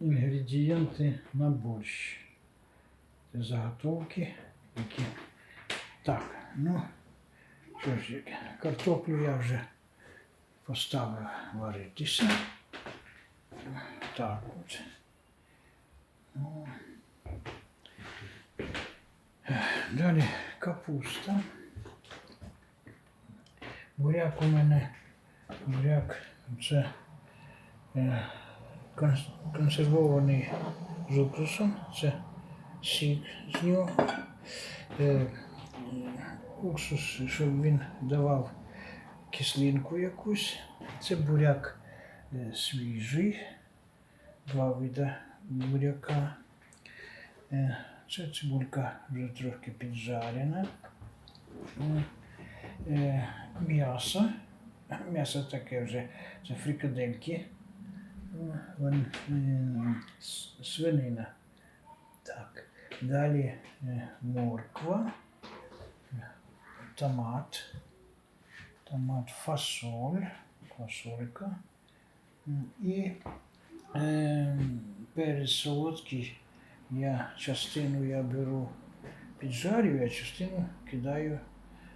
інгредієнти на борщ. Це заготовки, які. Так, ну, що ж, картоплю я вже поставив варитися. Так от. Ну. Далі капуста. Буряк у мене буряк це е, консервований з уксусом, це сік з нього. Е, уксус, щоб він давав кислинку якусь. Це буряк е, свіжий, два види буряка. Е, Це цибулька вже трошки піджарена. Е, М'ясо. М'ясо таке вже, це фрикадельки. Вон, с- Свинина. Так. Далі е, морква, томат, томат, фасоль, фасолька. І е, перець солодкий. Я частину я беру піджарю, а частину кидаю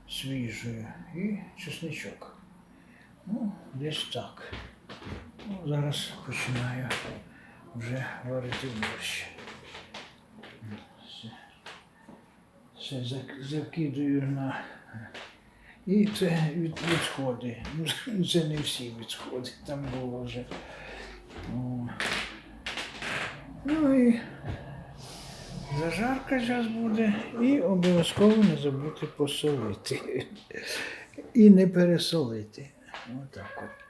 свіжою. І чесничок. Ну, десь так. Ну, зараз починаю вже варити борщ. Все, все зак- на. І це від, відходи. Ну, Це не всі відходи, там було вже. О. Ну і зажарка зараз буде. І обов'язково не забути посолити. І не пересолити. Отак от.